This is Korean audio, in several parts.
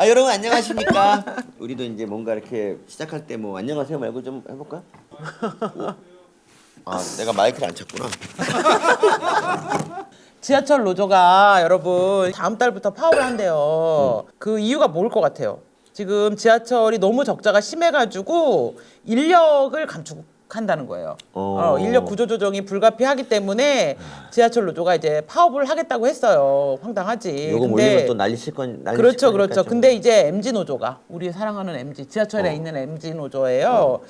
아 여러분 안녕하십니까? 우리도 이제 뭔가 이렇게 시작할 때 뭐 안녕하세요 말고 좀 해볼까? 어? 아 내가 마이크를 안 찼구나. 지하철 노조가 여러분 다음 달부터 파업을 한대요. 그 이유가 뭘 것 같아요? 지금 지하철이 너무 적자가 심해가지고 인력을 감축 한다는 거예요. 어. 어, 인력 구조 조정이 불가피하기 때문에 지하철 노조가 이제 파업을 하겠다고 했어요. 황당하지. 요거 몰리면 또 난리 칠건 난리 그렇죠, 칠 거니까 그렇죠. 좀. 근데 이제 MG 노조가 우리 사랑하는 MG 지하철에 어. 있는 MG 노조예요.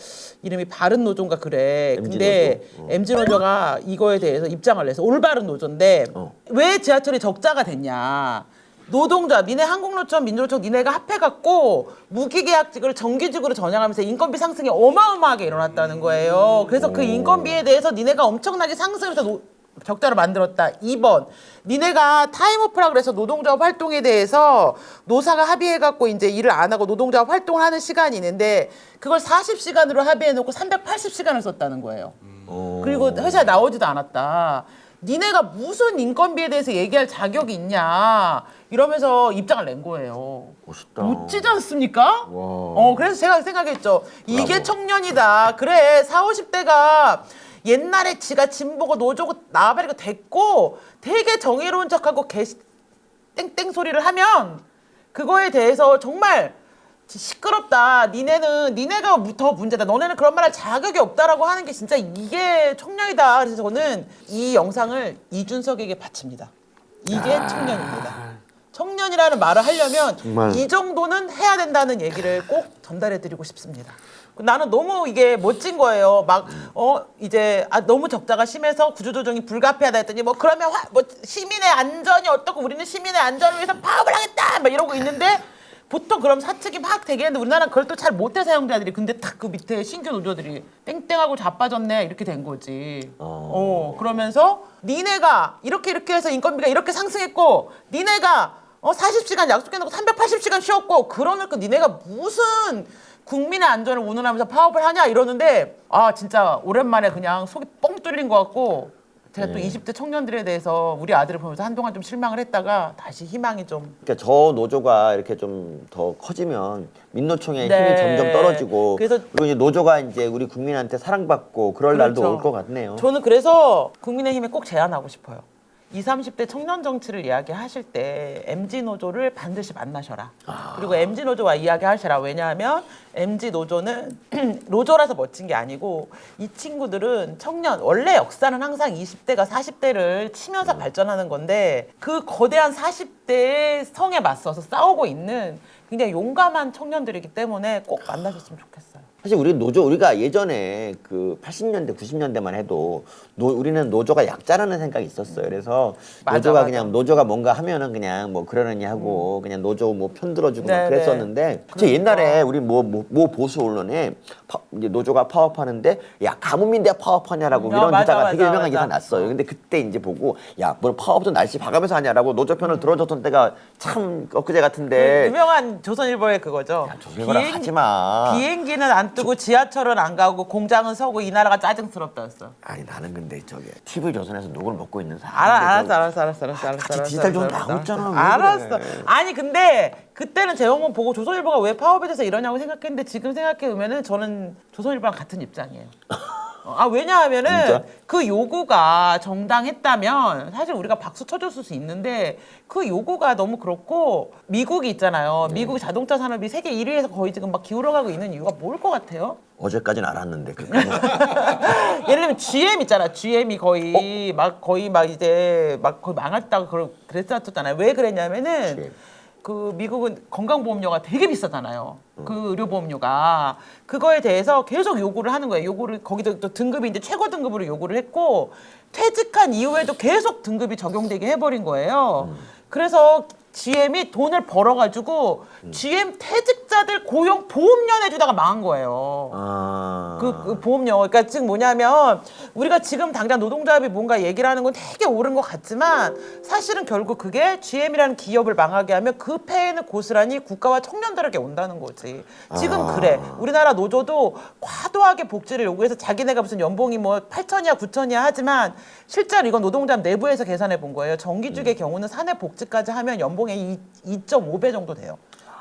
이름이 바른 노조인가 그래. MG 근데 노조. 어. MG 노조가 이거에 대해서 입장을 내서 올바른 노조인데 어. 왜 지하철이 적자가 됐냐? 노동자, 니네 한국노총, 민주노총 니네가 합해갖고 무기계약직을 정규직으로 전향하면서 인건비 상승이 어마어마하게 일어났다는 거예요. 그래서 그 인건비에 대해서 니네가 엄청나게 상승해서 노- 적자를 만들었다. 2번. 니네가 타임오프라 그래서 노동조합 활동에 대해서 노사가 합의해갖고 이제 일을 안 하고 노동조합 활동을 하는 시간이 있는데 그걸 40시간으로 합의해놓고 380시간을 썼다는 거예요. 어. 그리고 회사에 나오지도 않았다. 니네가 무슨 인건비에 대해서 얘기할 자격이 있냐 이러면서 입장을 낸 거예요. 멋있다. 멋지지 않습니까? 와. 어 그래서 제가 생각했죠. 이게. 청년이다. 그래 4, 50대가 옛날에 지가 진보고 노조고 나발이고 됐고 되게 정의로운 척하고 개 땡땡 소리를 하면 그거에 대해서 정말 시끄럽다. 니네는 니네가 무- 더 문제다. 너네는 그런 말 할 자격이 없다라고 하는 게 진짜 이게 청년이다. 그래서 저는 이 영상을 이준석에게 바칩니다. 이게 청년입니다. 청년이라는 말을 하려면 정말. 이 정도는 해야 된다는 얘기를 꼭 전달해 드리고 싶습니다. 나는 너무 이게 멋진 거예요. 막 어 이제 아 너무 적자가 심해서 구조조정이 불가피하다 했더니 뭐 그러면 화, 뭐 시민의 안전이 어떻고 우리는 시민의 안전을 위해서 파업을 하겠다 막 이러고 있는데 보통 그럼 사측이 막 되겠는데 우리나라는 그걸 또 잘 못해 사용자들이 근데 딱 그 밑에 신규 노조들이 땡땡하고 자빠졌네 이렇게 된 거지. 어. 어 그러면서 니네가 이렇게 이렇게 해서 인건비가 이렇게 상승했고 니네가 어 40시간 약속해놓고 380시간 쉬었고 그러니까 니네가 무슨 국민의 안전을 운운하면서 파업을 하냐 이러는데 아 진짜 오랜만에 그냥 속이 뻥 뚫린 것 같고 제가 또 20대 청년들에 대해서 우리 아들을 보면서 한동안 좀 실망을 했다가 다시 희망이 좀 그러니까 저 노조가 이렇게 좀 더 커지면 민노총의 네. 힘이 점점 떨어지고 그래서- 그리고 이제 노조가 이제 우리 국민한테 사랑받고 그럴 날도 그렇죠. 올 것 같네요. 저는 그래서 국민의힘에 꼭 제안하고 싶어요. 20, 30대 청년 정치를 이야기하실 때 MG 노조를 반드시 만나셔라. 그리고 MG 노조와 이야기하시라. 왜냐하면 MG 노조는 노조라서 멋진 게 아니고 이 친구들은 청년 원래 역사는 항상 20대가 40대를 치면서 발전하는 건데 그 거대한 40대의 성에 맞서서 싸우고 있는 굉장히 용감한 청년들이기 때문에 꼭 만나셨으면 좋겠어요. 사실 우리 노조 우리가 예전에 그 80년대 90년대만 해도 노, 우리는 노조가 약자라는 생각이 있었어요. 그래서 맞아, 노조가 맞아. 그냥 노조가 뭔가 하면은 그냥 뭐 그러느니 하고 그냥 노조 뭐 편들어주고 막 네, 그랬었는데 저 그러니까. 옛날에 우리 뭐모 보수 언론에 파, 이제 노조가 파업하는데 야 가뭄인데 파업하냐라고 음, 이런 어, 맞아, 기사가 되게 맞아, 유명한 기사 맞아. 났어요. 근데 그때 이제 보고 야뭐 파업도 날씨 봐가면서 하냐라고 노조 편을 음. 들어줬던 때가 참 엊그제 같은데 유명한 조선일보의 그거죠. 야, 조선일보랑 하지 마. 비행기는 안 뜨고 지하철은 안 가고 공장은 서고 이 나라가 짜증스럽다였어. 아니 나는 근데 저기 TV 조선에서 녹을 먹고 있는 사람. 알아, 알았어, 알았어, 알았어, 알았어, 알았어. 같이 디지털 좀 알았어, 알았어. 있잖아, 왜 알았어. 그래. 아니 근데 그때는 제목만 보고 조선일보가 왜 파업에 대해서 이러냐고 생각했는데 지금 생각해 보면은 저는 조선일보랑 같은 입장이에요. 어, 아 왜냐하면은 진짜? 그 요구가 정당했다면 사실 우리가 박수 쳐줬을 수 있는데 그 요구가 너무 그렇고 미국이 있잖아요. 네. 미국이 자동차 산업이 세계 1위에서 거의 지금 막 기울어가고 있는 이유가 뭘 것 같아요? 어제까지는 알았는데 그 예를 들면 GM 있잖아. GM이 거의 막 거의 막 이제 막 거의 망했다고 그랬었잖아요. 왜 그랬냐면은 GM. 그 미국은 건강보험료가 되게 비싸잖아요. 그 의료보험료가 그거에 대해서 계속 요구를 하는 거예요. 요구를 거기도 또 등급이 이제 최고 등급으로 요구를 했고 퇴직한 이후에도 계속 등급이 적용되게 해버린 거예요. 그래서 GM이 돈을 벌어가지고 GM 퇴직자들 고용 보험료 내주다가 망한 거예요. 아. 그, 그 보험료. 그러니까 지금 뭐냐면 우리가 지금 당장 노동조합이 뭔가 얘기를 하는 건 되게 옳은 것 같지만 사실은 결국 그게 GM이라는 기업을 망하게 하면 그 폐해는 고스란히 국가와 청년들에게 온다는 거지. 지금 아. 그래. 우리나라 노조도 과도하게 복지를 요구해서 자기네가 무슨 연봉이 뭐 8천이야 9천이야 하지만 실제로 이건 노동조합 내부에서 계산해 본 거예요. 정규직의 경우는 사내 복지까지 하면 연봉 의 2.5배 정도 돼요.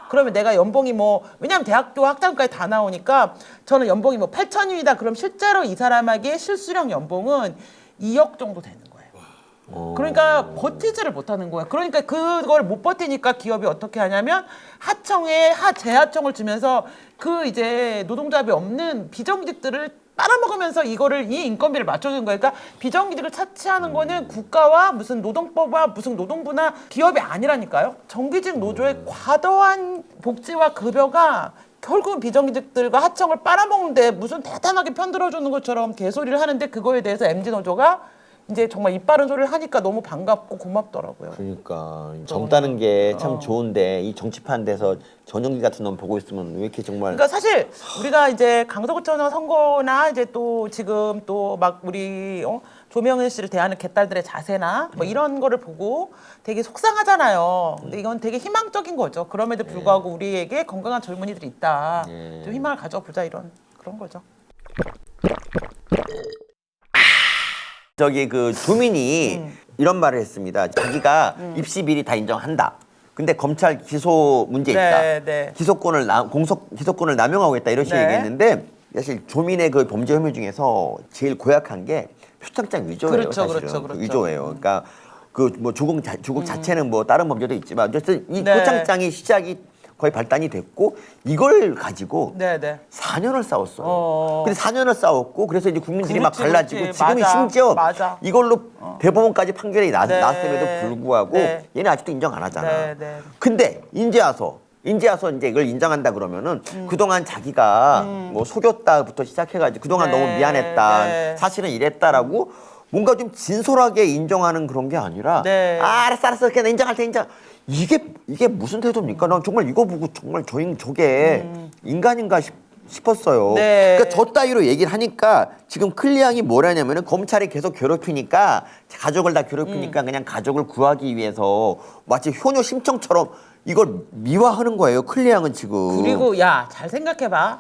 그러면 내가 연봉이 뭐 왜냐하면 대학교 학장까지 다 나오니까 저는 연봉이 뭐 8천이다. 그럼 실제로 이 사람에게 실수령 연봉은 2억 정도 되는 거예요. 그러니까 버티지를 못하는 거야. 그러니까 그걸 못 버티니까 기업이 어떻게 하냐면 하청에 하 재하청을 주면서 그 이제 노동조합이 없는 비정규직들을 빨아먹으면서 이거를 이 인건비를 맞춰주는 거예요. 그러니까 비정규직을 차치하는 거는 국가와 무슨 노동법과 무슨 노동부나 기업이 아니라니까요. 정규직 노조의 과도한 복지와 급여가 결국은 비정규직들과 하청을 빨아먹는데 무슨 대단하게 편들어주는 것처럼 개소리를 하는데 그거에 대해서 MZ 노조가 이제 정말 입 바른 소리를 하니까 너무 반갑고 고맙더라고요. 그러니까 젊다는 게참 어. 좋은데 이 정치판 돼서 전용기 같은 놈 보고 있으면 왜 이렇게 정말 그러니까 사실 우리가 이제 강서구청장 선거나 이제 또 지금 또 막 우리 어? 조명은 씨를 대하는 개딸들의 자세나 뭐 이런 거를 보고 되게 속상하잖아요. 근데 이건 되게 희망적인 거죠. 그럼에도 불구하고 우리에게 건강한 젊은이들이 있다. 네. 좀 희망을 가져보자 이런 그런 거죠. 저기 그 조민이 음. 이런 말을 했습니다. 자기가 입시 비리 다 인정한다. 근데 검찰 기소 문제 있다. 네, 네. 기소권을 나, 공석 기소권을 남용하고 있다 이런 식의 네. 얘기했는데 사실 조민의 그 범죄 혐의 중에서 제일 고약한 게 표창장 위조예요. 그렇죠, 사실은. 그렇죠, 그렇죠. 위조예요. 그러니까 그 뭐 조국 자, 조국 자체는 뭐 다른 범죄도 있지만 어쨌든 이 네. 표창장이 시작이 거의 발단이 됐고 이걸 가지고 네, 네. 4년을 싸웠어요. 어. 근데 4년을 싸웠고 그래서 이제 국민들이 막 그렇지, 갈라지고 그렇지. 지금은 맞아, 심지어 맞아. 이걸로 대법원까지 판결이 나, 네. 났음에도 불구하고 네. 얘는 아직도 인정 안 하잖아. 네, 네. 근데 인제 와서 인제 와서 이제 이걸 인정한다 그러면은 그동안 자기가 뭐 속였다부터 시작해가지고 그동안 음. 네, 너무 미안했다. 네. 사실은 이랬다라고 뭔가 좀 진솔하게 인정하는 그런 게 아니라 네. 아, 알았어 알았어 그냥 인정할 테 인정. 이게 이게 무슨 태도입니까? 난 정말 이거 보고 정말 저인 저게 인간인가 싶, 싶었어요. 음. 네. 그러니까 저 따위로 얘기를 하니까 지금 클리앙이 뭐라냐면은 검찰이 계속 괴롭히니까 가족을 다 음. 괴롭히니까 그냥 가족을 구하기 위해서 마치 효녀 심청처럼 이걸 미화하는 거예요. 클리앙은 지금. 그리고 야 잘 생각해봐.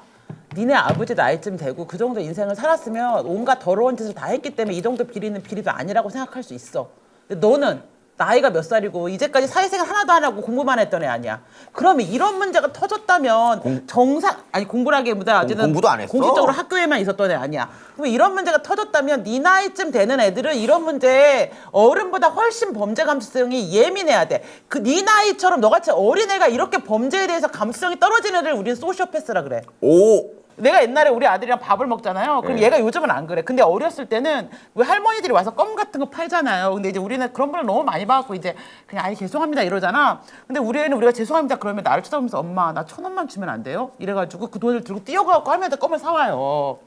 니네 아버지 나이쯤 되고 그 정도 인생을 살았으면 온갖 더러운 짓을 다 했기 때문에 이 정도 비리는 비리도 아니라고 생각할 수 있어. 근데 너는 나이가 몇 살이고 이제까지 사회생활 하나도 안 하고 공부만 했던 애 아니야. 그러면 이런 문제가 터졌다면 정상 아니 공부라기보다 어쨌든 공부도 안 했어. 공식적으로 학교에만 있었던 애 아니야. 그럼 이런 문제가 터졌다면 네 나이쯤 되는 애들은 이런 문제에 어른보다 훨씬 범죄 감수성이 예민해야 돼. 그 네 나이처럼 너같이 어린 애가 이렇게 범죄에 대해서 감수성이 떨어지는 애를 우리는 소시오패스라 그래. 오. 내가 옛날에 우리 아들이랑 밥을 먹잖아요. 그럼 네. 얘가 요즘은 안 그래. 근데 어렸을 때는 왜 할머니들이 와서 껌 같은 거 팔잖아요. 근데 이제 우리는 그런 분을 너무 많이 봐갖고 이제 그냥 아이 죄송합니다 이러잖아. 근데 우리 애는 우리가 죄송합니다 그러면 나를 쳐다보면서 엄마 나 천 원만 주면 안 돼요? 이래가지고 그 돈을 들고 뛰어가고 할머니한테 껌을 사와요.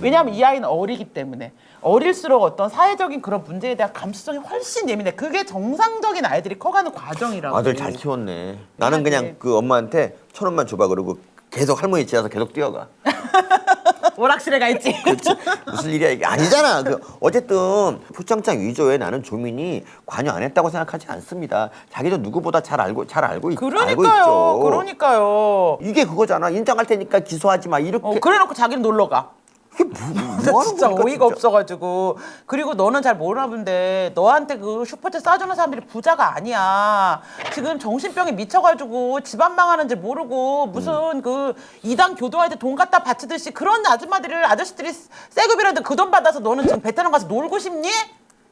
왜냐하면 이 아이는 어리기 때문에. 어릴수록 어떤 사회적인 그런 문제에 대한 감수성이 훨씬 예민해. 그게 정상적인 아이들이 커가는 과정이라고. 아들 잘 키웠네. 나는 그냥 네. 그 엄마한테 천 원만 줘봐 그러고 계속 할머니 집에서 계속 뛰어가. 오락실에 가 있지. 그렇지. 무슨 일이야 이게 아니잖아. 그 어쨌든 표창장 위조에 나는 조민이 관여 안 했다고 생각하지 않습니다. 자기도 누구보다 잘 알고 잘 알고, 있, 알고 그러니까요. 있죠. 그러니까요. 이게 그거잖아. 인정할 테니까 기소하지 마. 이렇게 어, 그래놓고 자기는 놀러 가. 이게 뭐, 뭐 하는 진짜 겁니까, 어이가. 없어가지고 그리고 너는 잘 모르나 본데 너한테 그 슈퍼챗 싸주는 사람들이 부자가 아니야 지금 정신병에 미쳐가지고 집안 망하는지 모르고 무슨 그 이당 교도할 때 돈 갖다 바치듯이 그런 아줌마들을 아저씨들이 세금이라도 그 돈 받아서 너는 지금 베트남 가서 놀고 싶니?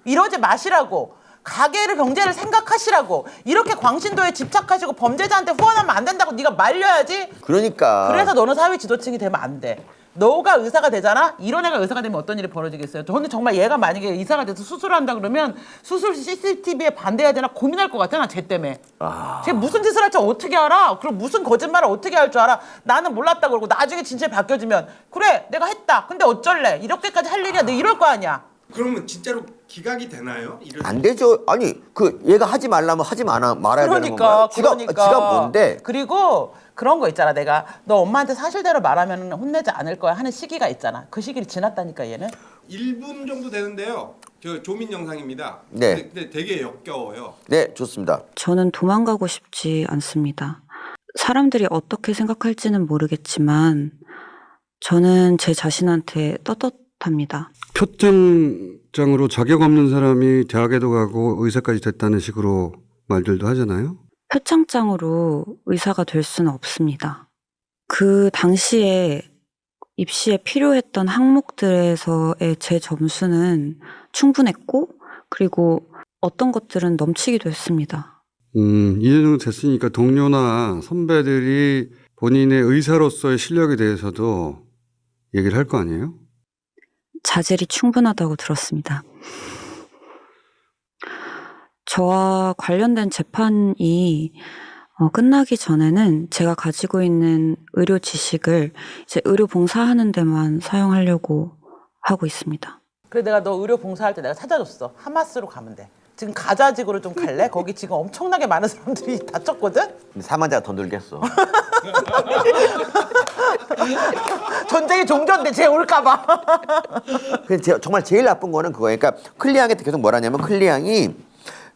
이러지 마시라고 가게를 경제를 생각하시라고 이렇게 광신도에 집착하시고 범죄자한테 후원하면 안 된다고 네가 말려야지 그러니까. 그래서 너는 사회 지도층이 되면 안 돼. 너가 의사가 되잖아? 이런 애가 의사가 되면 어떤 일이 벌어지겠어요? 저는 정말 얘가 만약에 의사가 돼서 수술을 한다 그러면 수술 CCTV에 반대해야 되나 고민할 것 같아, 나쟤 때문에. 아. 쟤 무슨 짓을 할지 어떻게 알아? 그럼 무슨 거짓말을 어떻게 할 줄 알아? 나는 몰랐다 그러고 나중에 진짜 바뀌어지면 그래, 내가 했다. 근데 어쩔래? 이렇게까지 할 일이야. 내 이럴 거 아니야. 그러면 진짜로 기각이 되나요? 이런 안 되죠. 아니 그 얘가 하지 말라면 하지 말아 말아야 되는 그러니까? 지가 그러니까. 지가 뭔데? 그리고 그런 거 있잖아. 내가 너 엄마한테 사실대로 말하면 혼내지 않을 거야 하는 시기가 있잖아. 그 시기를 지났다니까 얘는. 1분 정도 되는데요. 저 조민 영상입니다. 네. 근데, 근데 되게 역겨워요. 네, 좋습니다. 저는 도망가고 싶지 않습니다. 사람들이 어떻게 생각할지는 모르겠지만, 저는 제 자신한테 떳떳 합니다. 표창장으로 자격 없는 사람이 대학에도 가고 의사까지 됐다는 식으로 말들도 하잖아요. 표창장으로 의사가 될 수는 없습니다. 그 당시에 입시에 필요했던 항목들에서의 제 점수는 충분했고, 그리고 어떤 것들은 넘치기도 했습니다. 음, 이제 정도 됐으니까 동료나 선배들이 본인의 의사로서의 실력에 대해서도 얘기를 할 거 아니에요? 자질이 충분하다고 들었습니다. 저와 관련된 재판이 어, 끝나기 전에는 제가 가지고 있는 의료 지식을 이제 의료 봉사하는 데만 사용하려고 하고 있습니다. 그래 내가 너 의료 봉사할 때 내가 찾아줬어. 하마스로 가면 돼. 지금 가자 지구로 좀 갈래? 거기 지금 엄청나게 많은 사람들이 다쳤거든. 근데 사망자가 더 늘겠어. 전쟁이 종전돼 쟤 올까봐. 근데 제- 정말 제일 나쁜 거는 그거예요. 그러니까 클리앙한테 계속 뭐라냐면 클리앙이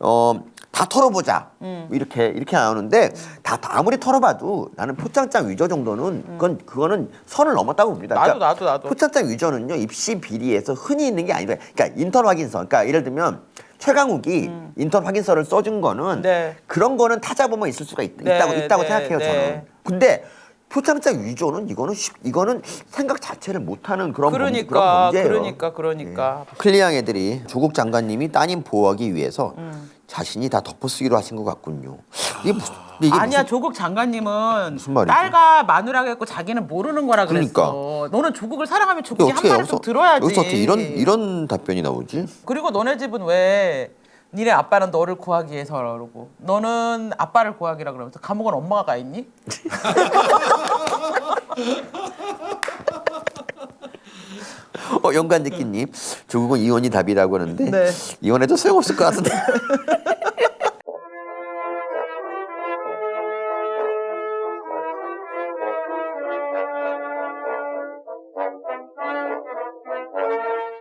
어. 다 털어보자 음. 이렇게 이렇게 나오는데 다, 다 아무리 털어봐도 나는 포장장 위조 정도는 그건 그거는 선을 넘었다고 봅니다. 음. 나도, 나도, 나도. 포장장 위조는요 입시 비리에서 흔히 있는 게 아니다. 그러니까 인턴 확인서. 그러니까 예를 들면 최강욱이 인턴 확인서를 써준 거는 음. 네. 그런 거는 타자 보면 있을 수가 있, 네, 다고 있다고 네, 생각해요 네. 저는. 근데 포장장 위조는 이거는 쉽- 이거는 생각 자체를 못하는 그런 범- 그런 그러니까 문제예요. 그러니까 그러니까. 클리앙 애들이 조국 장관님이 따님 보호하기 위해서 음. 자신이 다 덮어쓰기로 하신 것 같군요. 이게 무슨 이게 아니야 무슨- 조국 장관님은 무슨 말이지? 딸과 마누라가 했고 자기는 모르는 거라 그랬어. 그러니까. 너는 조국을 사랑하면 이게 조국이 한 어떻게 말을 여기서 좀 들어야지. 여기서 어떻게 이런 이런 답변이 나오지? 그리고 너네 집은 왜 니네 아빠는 너를 구하기 위해서 그러고 너는 아빠를 구하기라 그러면서 감옥은 엄마가 가 있니? 어 연관듣기님 조국은 이혼이 답이라고 하는데 네. 이혼해도 소용없을 것 같은데